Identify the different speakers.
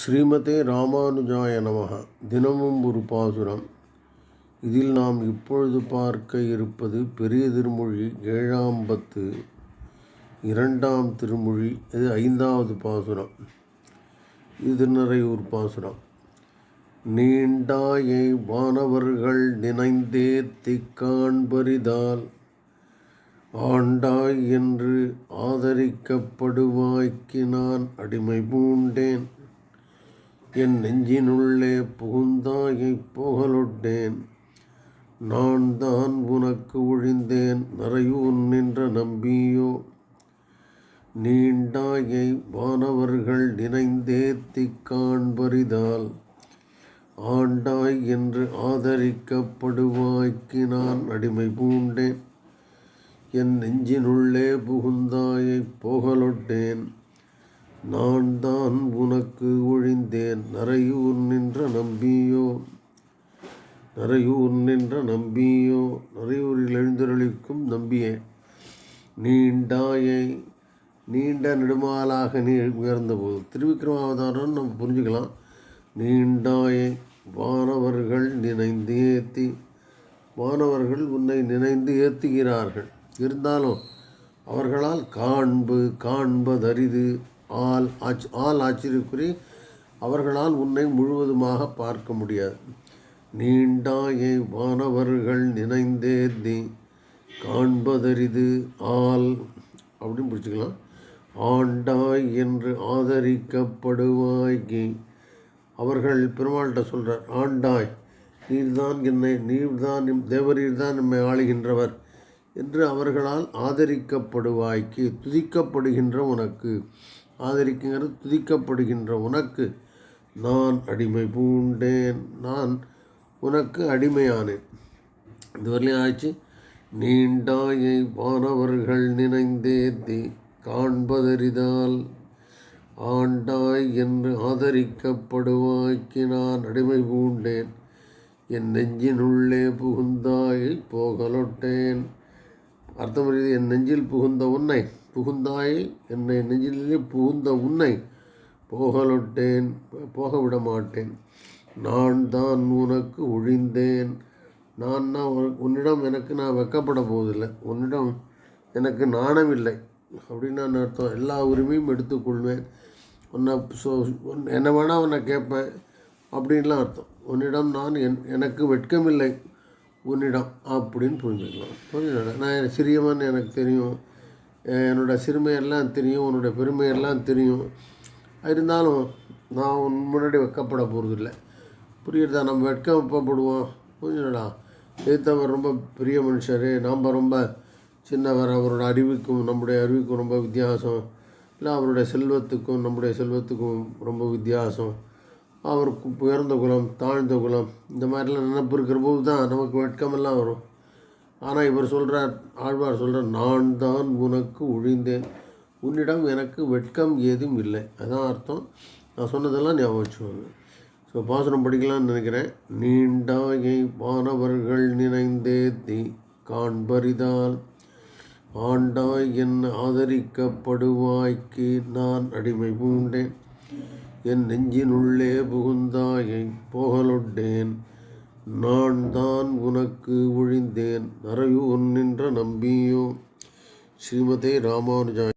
Speaker 1: ஸ்ரீமதே ராமானுஜாய நமக. தினமும் ஒரு பாசுரம். இதில் நாம் இப்பொழுது பார்க்க இருப்பது பெரிய திருமொழி ஏழாம் பத்து இரண்டாம் திருமொழி இது ஐந்தாவது பாசுரம். இது திருநறையூர் பாசுரம். நீண்டாயை வானவர்கள் நினைந்தே திக்காண்பரிதால் ஆண்டாய் என்று ஆதரிக்கப்படுவாய்க்கு நான் அடிமை பூண்டேன். என் நெஞ்சினுள்ளே புகுந்தாயைப் புகழொட்டேன் நான் தான் உனக்கு ஒழிந்தேன் நரையூர் நின்ற நம்பியோ? நீண்டாயை வானவர்கள் நினைந்தேத்தி காண்பரிதால் ஆண்டாய் என்று ஆதரிக்கப்படுவாய்க்கு நான் அடிமை பூண்டேன் என் நெஞ்சினுள்ளே புகுந்தாயைப் புகழொட்டேன் நான் தான் உனக்கு ஒழிந்தேன். நரையூர் நின்ற நம்பியோ? நரையூர் நின்ற நம்பியோ? நரையூரில் எழுந்தருளிக்கும் நம்பியே. நீண்டாயை நீண்ட நெடுமாலாக நீ உயர்ந்தபோது திருவிக்ரமாவதாரம் நம்ம புரிஞ்சுக்கலாம். நீண்டாயை வானவர்கள் நினைந்து ஏற்றி வானவர்கள் உன்னை நினைந்து ஏற்றுகிறார்கள் இருந்தாலும் அவர்களால் காண்பு காண்பதரிது. ஆள் ஆச் ஆள் ஆச்சரியக்குறி அவர்களால் உன்னை முழுவதுமாக பார்க்க முடியாது. நீண்டாயை வானவர்கள் நினைந்தேத்தி காண்பதரிது ஆள் அப்படின்னு பிடிச்சிக்கலாம். ஆண்டாய் என்று ஆதரிக்கப்படுவாய்க்கு அவர்கள் பெருமாள்கிட்ட சொல்கிறார் ஆண்டாய் நீர்தான் என்னை நீர்தான் தேவரீர் தான் நம்மை ஆளுகின்றவர் என்று அவர்களால் ஆதரிக்கப்படுவாய்க்கு துதிக்கப்படுகின்ற உனக்கு. ஆதரிக்குங்கிறது துதிக்கப்படுகின்ற உனக்கு. நான் அடிமை பூண்டேன். நான் உனக்கு அடிமையானேன். இதுவரையும் ஆச்சு நீண்டாயை வானவர்கள் நினைந்தேத்தி காண்பதறிதால் ஆண்டாய் என்று ஆதரிக்கப்படுவாய்க்கு நான் அடிமை பூண்டேன். என் நெஞ்சினுள்ளே புகுந்தாயை போகலொட்டேன். அர்த்தம் என் நெஞ்சில் புகுந்த உன்னை. புகுந்தாய் என்னை நெஞ்சிலே புகுந்த உன்னை போகலொட்டேன் போக விட மாட்டேன் நான் தான் உனக்கு ஒழிந்தேன். நான் நான் உன்னிடம் எனக்கு நான் வெக்கப்பட போவதில்லை. உன்னிடம் எனக்கு நாணம் இல்லை அப்படின்னு நான் அர்த்தம்? எல்லா உரிமையும் எடுத்துக்கொள்வேன். உன்னை ஸோ என்ன வேணால் உன்னை கேட்பேன். அப்படின்லாம் அர்த்தம். உன்னிடம் நான் என் எனக்கு வெட்கமில்லை. உன்னிடம் அப்படின்னு புரிஞ்சுக்கலாம். புரிஞ்சுக்கலாம் நான் சிறியவன் எனக்கு தெரியும். என்னோடய சிறுமையெல்லாம் தெரியும் உன்னோட பெருமையெல்லாம் தெரியும். இருந்தாலும் நான் உன் முன்னாடி வெக்கப்பட போகிறதில்லை புரியுறதா? நம்ம வெட்கப்படுவோம் புரிஞ்சுடா எதிர்த்தவர் ரொம்ப பெரிய மனுஷர். நாம் ரொம்ப சின்னவர். அவரோட அறிவுக்கும் நம்முடைய அறிவுக்கும் ரொம்ப வித்தியாசம். இல்லை அவருடைய செல்வத்துக்கும் நம்முடைய செல்வத்துக்கும் ரொம்ப வித்தியாசம். அவருக்கு உயர்ந்த குலம் தாழ்ந்த குலம் இந்த மாதிரிலாம் நினப்பு இருக்கிற போது தான் நமக்கு வெட்கமெல்லாம் வரும். ஆனால் இவர் சொல்கிறார் ஆழ்வார் சொல்கிறார் நான் தான் உனக்கு ஒழிந்தேன். உன்னிடம் எனக்கு வெட்கம் ஏதும் இல்லை. அதான் அர்த்தம். நான் சொன்னதெல்லாம் ஞாபகம் வச்சுக்கோங்க. ஸோ பாசனம் படிக்கலாம்னு நினைக்கிறேன். நீண்டாயை வானவர்கள் நினைந்தேத்தி காண்பரிதால் ஆண்டாய் என் ஆதரிக்கப்படுவாய்க்கு நான் அடிமை பூண்டேன். என் நெஞ்சினுள்ளே புகுந்தாயை போகலொட்டேன். நான் தான் உனக்கு ஒழிந்தேன். நரையூன் நின்ற நம்பியோ ஸ்ரீமதே ராமானுஜாய்